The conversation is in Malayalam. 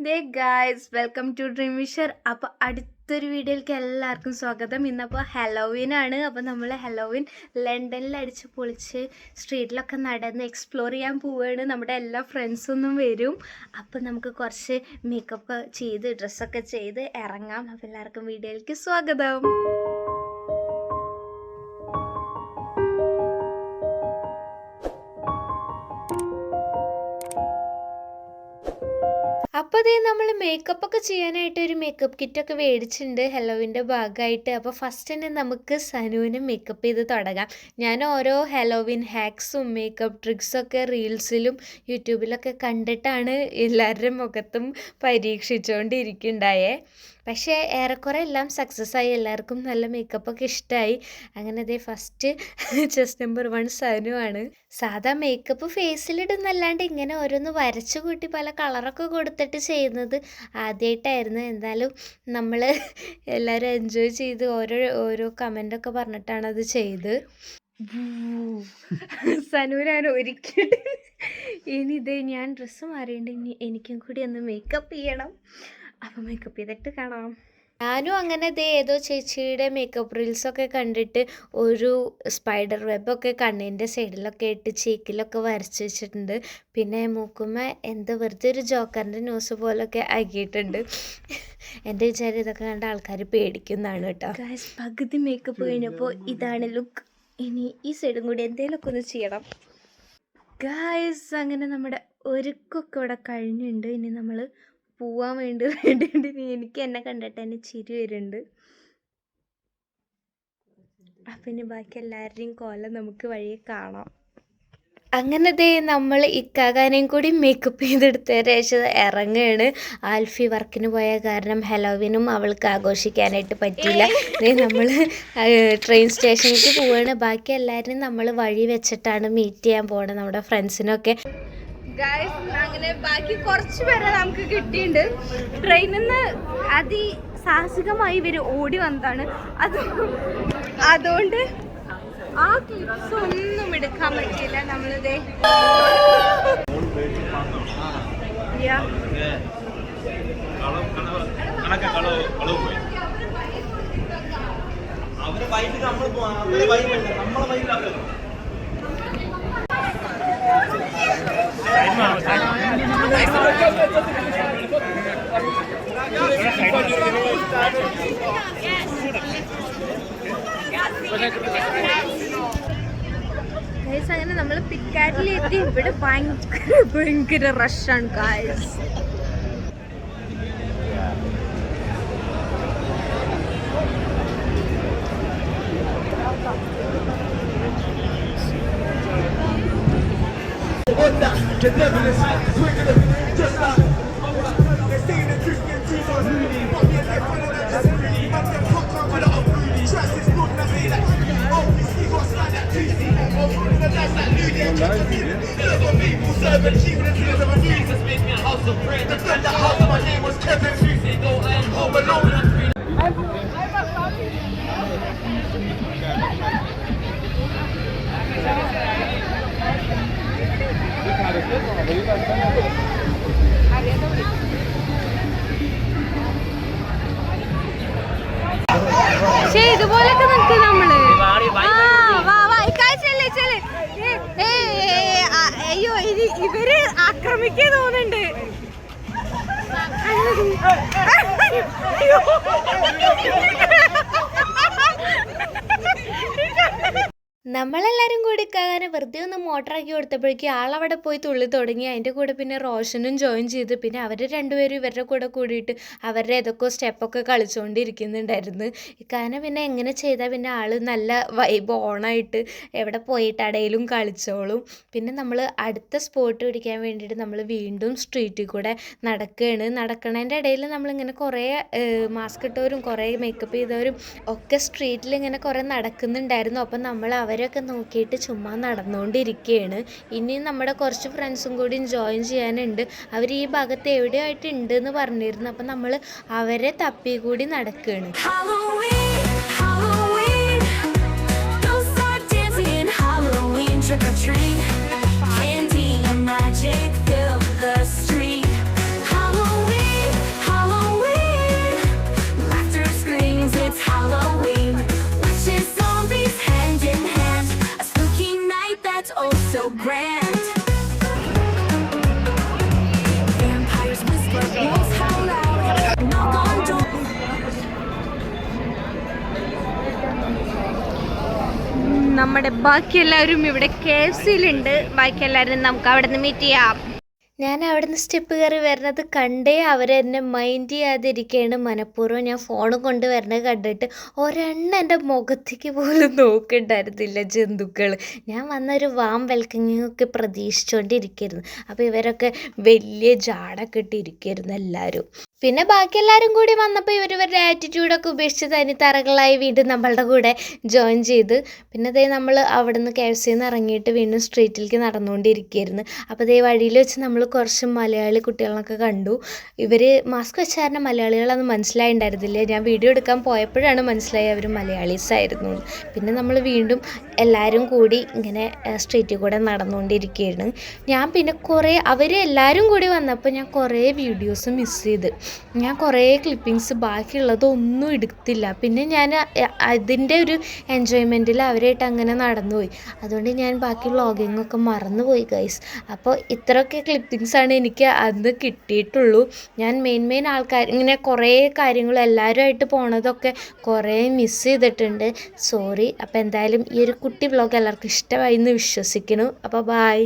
They guys welcome to dream wisher അപ്പോൾ അടുത്തൊരു വീഡിയോയിലേക്ക് എല്ലാവർക്കും സ്വാഗതം. ഇന്നപ്പോൾ ആണ്. അപ്പോൾ നമ്മൾ ഹലോവിൻ ലണ്ടനിൽ അടിച്ച് പൊളിച്ച് സ്ട്രീറ്റിലൊക്കെ നടന്ന് എക്സ്പ്ലോർ ചെയ്യാൻ പോവുകയാണ് നമ്മുടെ എല്ലാ ഫ്രണ്ട്സൊന്നും വരും. അപ്പോൾ നമുക്ക് കുറച്ച് മേക്കപ്പ് ചെയ്ത് ഡ്രസ്സൊക്കെ ചെയ്ത് ഇറങ്ങാം. അപ്പോൾ എല്ലാവർക്കും വീഡിയോയിലേക്ക് സ്വാഗതം. അപ്പോൾ നമ്മൾ മേക്കപ്പ് ഒക്കെ ചെയ്യാനായിട്ട് ഒരു മേക്കപ്പ് കിറ്റൊക്കെ മേടിച്ചിട്ടുണ്ട് ഹെലോവിന്റെ ഭാഗമായിട്ട്. അപ്പോൾ ഫസ്റ്റ് തന്നെ നമുക്ക് സനുവിനെ മേക്കപ്പ് ചെയ്ത് തുടങ്ങാം. ഞാൻ ഓരോ ഹെലോവിൻ ഹാക്സും മേക്കപ്പ് ട്രിക്സൊക്കെ റീൽസിലും യൂട്യൂബിലൊക്കെ കണ്ടിട്ടാണ് എല്ലാവരുടെ മുഖത്തും പരീക്ഷിച്ചുകൊണ്ടിരിക്കുന്നുണ്ടായേ പക്ഷേ ഏറെക്കുറെ എല്ലാം സക്സസ് ആയി. എല്ലാവർക്കും നല്ല മേക്കപ്പ് ഒക്കെ ഇഷ്ടമായി അങ്ങനെ അതേ first chest number one Sanu ആണ്. സാധാ മേക്കപ്പ് ഫേസിലിടുന്നല്ലാണ്ട് ഇങ്ങനെ ഓരോന്ന് വരച്ചു കൂട്ടി പല കളറൊക്കെ കൊടുത്തിട്ട് ചെയ്യുന്നത് ആദ്യമായിട്ടായിരുന്നു എന്തായാലും നമ്മൾ എല്ലാവരും എൻജോയ് ചെയ്ത് ഓരോ ഓരോ കമന്റൊക്കെ പറഞ്ഞിട്ടാണ് അത് ചെയ്ത്. സനൂരാണ് ഒരിക്കലും ഇനി ഇതേ ഞാൻ ഡ്രസ്സ് മാറിയിട്ട് ഇനി എനിക്കും കൂടി ഒന്ന് മേക്കപ്പ് ചെയ്യണം. അപ്പോൾ മേക്കപ്പ് ചെയ്തിട്ട് കാണാം. ഞാനും അങ്ങനെ ദേ ഏതോ ചേച്ചിയുടെ മേക്കപ്പ് റീൽസൊക്കെ കണ്ടിട്ട് ഒരു സ്പൈഡർ വെബൊക്കെ കണ്ണിന്റെ സൈഡിലൊക്കെ ഇട്ട് ചീക്കിലൊക്കെ വരച്ച് വെച്ചിട്ടുണ്ട്. പിന്നെ മൂക്കുമ്മ എന്താ വെറുതെ ഒരു ജോക്കറിന്റെ ന്യൂസ് പോലൊക്കെ ആക്കിയിട്ടുണ്ട് എന്റെ വിചാരം ഇതൊക്കെ കണ്ട ആൾക്കാർ പേടിക്കുന്നതാണ് കേട്ടോ. പകുതി മേക്കപ്പ് കഴിഞ്ഞപ്പോൾ ഇതാണ് ലുക്ക് ഇനി ഈ സൈഡും കൂടി എന്തെങ്കിലുമൊക്കെ ഒന്ന് ചെയ്യണം. ഗായ്സ് അങ്ങനെ നമ്മുടെ ഒരുക്കൊക്കെ ഇവിടെ കഴിഞ്ഞിട്ടുണ്ട്. ഇനി നമ്മൾ പോവാൻ വേണ്ടി വേണ്ടിയിട്ട് എനിക്ക് എന്നെ കണ്ടിട്ട് എന്നെ ചിരി വരുന്നുണ്ട്. അപ്പം ഇനി ബാക്കി എല്ലാവരുടെയും കോലം നമുക്ക് വഴിയെ കാണാം. അങ്ങനെ ദേ നമ്മൾ ഇക്കാകാനെയും കൂടി മേക്കപ്പ് ചെയ്തെടുത്ത ശേഷം ഇറങ്ങുകയാണ് ആൽഫി വർക്കിന് പോയ കാരണം ഹലോവിനും അവൾക്ക് ആഘോഷിക്കാനായിട്ട് പറ്റിയില്ല. നമ്മൾ ട്രെയിൻ സ്റ്റേഷനിലേക്ക് പോവുകയാണ് ബാക്കി എല്ലാവരും നമ്മൾ വഴി വെച്ചിട്ടാണ് മീറ്റ് ചെയ്യാൻ പോകുന്നത് നമ്മുടെ ഫ്രണ്ട്സിനൊക്കെ ഗായ്സ് അങ്ങനെ ബാക്കി കുറച്ച് പേരെ നമുക്ക് കിട്ടിയിട്ടുണ്ട്. ട്രെയിനിൽ നിന്ന് അതി സാഹസികമായി ഇവർ ഓടി വന്നതാണ്. അത് അതുകൊണ്ട് ആ ക്ലിപ്സ് ഒന്നും എടുക്കാൻ പറ്റിയില്ല നമ്മളിതേ. അവർ വൈകിട്ട് നമ്മൾ അവരെ വൈകില്ല നമ്മളെ വൈകിട്ട് അങ്ങനെ നമ്മൾ പിക്കാറ്റിലെത്തി ഇവിടെ ഭയങ്കര ഭയങ്കര റഷാണ് guys and achievement is of a. Jesus made me a house of prayer. The that house of my name was Kevin. Tuesday, though I am home alone I'm ഇവർ ആക്രമിക്കാൻ തോന്നുന്നുണ്ട്. നമ്മളെല്ലാവരും കൂടി കാരണം വെറുതെ ഒന്ന് മോട്ടറാക്കി കൊടുത്തപ്പോഴേക്കും ആളവിടെ പോയി തുള്ളി തുടങ്ങി. അതിന്റെ കൂടെ പിന്നെ റോഷനും ജോയിൻ ചെയ്ത് പിന്നെ അവർ രണ്ടുപേരും ഇവരുടെ കൂടെ കൂടിയിട്ട് അവരുടെ ഏതൊക്കെ സ്റ്റെപ്പൊക്കെ കളിച്ചുകൊണ്ടിരിക്കുന്നുണ്ടായിരുന്നു കാരണം പിന്നെ എങ്ങനെ ചെയ്താൽ പിന്നെ ആൾ നല്ല വൈബ് ഓണായിട്ട് എവിടെ പോയിട്ട് അടയിലും കളിച്ചോളും. പിന്നെ നമ്മൾ അടുത്ത സ്പോട്ട് പിടിക്കാൻ വേണ്ടിയിട്ട് നമ്മൾ വീണ്ടും സ്ട്രീറ്റിൽ കൂടെ നടക്കുകയാണ് നടക്കണതിന്റെ ഇടയിൽ നമ്മളിങ്ങനെ കുറേ മാസ്ക് ഇട്ടവരും കുറേ മേക്കപ്പ് ചെയ്തവരും ഒക്കെ സ്ട്രീറ്റിൽ ഇങ്ങനെ കുറേ നടക്കുന്നുണ്ടായിരുന്നു. അപ്പം നമ്മൾ അവരൊക്കെ നോക്കിയിട്ട് ചുമ്മാ നടന്നുകൊണ്ടിരിക്കുകയാണ് ഇനിയും നമ്മുടെ കുറച്ച് ഫ്രണ്ട്സും കൂടി ജോയിൻ ചെയ്യാനുണ്ട്. അവർ ഈ ഭാഗത്ത് എവിടെയായിട്ട് ഉണ്ട് എന്ന് പറഞ്ഞിരുന്നു. അപ്പം നമ്മൾ അവരെ തപ്പി കൂടി നടക്കുകയാണ് trick or treat. Candy and magic grand. നമ്മുടെ ബാക്കി എല്ലാവരും ഇവിടെ കെ എഫ് സിയിലുണ്ട് ബാക്കി എല്ലാവരും നമുക്ക് അവിടെ നിന്ന് മീറ്റ് ചെയ്യാം. ഞാൻ അവിടെ നിന്ന് സ്റ്റെപ്പ് കയറി വരുന്നത് കണ്ടേ അവരെന്നെ മൈൻഡ് ചെയ്യാതിരിക്കുകയാണ് മനഃപൂർവം. ഞാൻ ഫോൺ കൊണ്ട് വരുന്നത് കണ്ടിട്ട് ഒരെണ്ണം എന്റെ മുഖത്തേക്ക് പോലും നോക്കണ്ടായിരുന്നില്ല ജന്തുക്കൾ ഞാൻ വന്നൊരു വാം വെൽക്കമിങ് ഒക്കെ അപ്പോൾ ഇവരൊക്കെ വലിയ ജാടൊക്കെ ഇട്ടിരിക്കുകയായിരുന്നു എല്ലാവരും പിന്നെ ബാക്കി എല്ലാവരും കൂടി വന്നപ്പോൾ ഇവർ ഇവരുടെ ആറ്റിറ്റ്യൂഡൊക്കെ ഉപേക്ഷിച്ച് തനിത്തറകളായി വീണ്ടും നമ്മളുടെ കൂടെ ജോയിൻ ചെയ്ത്. പിന്നെ അതേ നമ്മൾ അവിടെ നിന്ന് കെ എഫ് ഇറങ്ങിയിട്ട് വീണ്ടും സ്ട്രീറ്റിലേക്ക് നടന്നുകൊണ്ടിരിക്കുകയായിരുന്നു. അപ്പോൾ അതേ വഴിയിൽ വെച്ച് നമ്മൾ കുറച്ച് മലയാളി കുട്ടികളൊക്കെ കണ്ടു. ഇവർ മാസ്ക് വെച്ച കാരണം മലയാളികളൊന്നും മനസ്സിലായിട്ടുണ്ടായിരുന്നില്ല ഞാൻ വീഡിയോ എടുക്കാൻ പോയപ്പോഴാണ് മനസ്സിലായി അവർ മലയാളീസ് ആയിരുന്നു പിന്നെ നമ്മൾ വീണ്ടും എല്ലാവരും കൂടി ഇങ്ങനെ സ്ട്രീറ്റിൽ കൂടെ നടന്നുകൊണ്ടിരിക്കുകയാണ് ഞാൻ പിന്നെ കുറേ അവർ എല്ലാവരും കൂടി വന്നപ്പോൾ ഞാൻ കുറേ വീഡിയോസ് മിസ് ചെയ്ത്. ഞാൻ കുറേ ക്ലിപ്പിങ്സ് ബാക്കിയുള്ളതൊന്നും എടുത്തില്ല. പിന്നെ ഞാൻ അതിന്റെ ഒരു എൻജോയ്മെന്റിൽ അവരായിട്ട് അങ്ങനെ നടന്നുപോയി. അതുകൊണ്ട് ഞാൻ ബാക്കി വ്ളോഗിങ് ഒക്കെ മറന്നുപോയി ഗൈസ് അപ്പോൾ ഇത്രയൊക്കെ ക്ലിപ്പിങ്സാണ് എനിക്ക് അന്ന് കിട്ടിയിട്ടുള്ളൂ. ഞാൻ മെയിൻ മെയിൻ ആൾക്കാർ ഇങ്ങനെ കുറേ കാര്യങ്ങൾ എല്ലാവരുമായിട്ട് പോണതൊക്കെ കുറേ മിസ് ചെയ്തിട്ടുണ്ട്. സോറി അപ്പോൾ എന്തായാലും ഈ ഒരു കുട്ടി വ്ളോഗ് എല്ലാവർക്കും ഇഷ്ടമായി എന്ന് വിശ്വസിക്കുന്നു. അപ്പോൾ ബായ്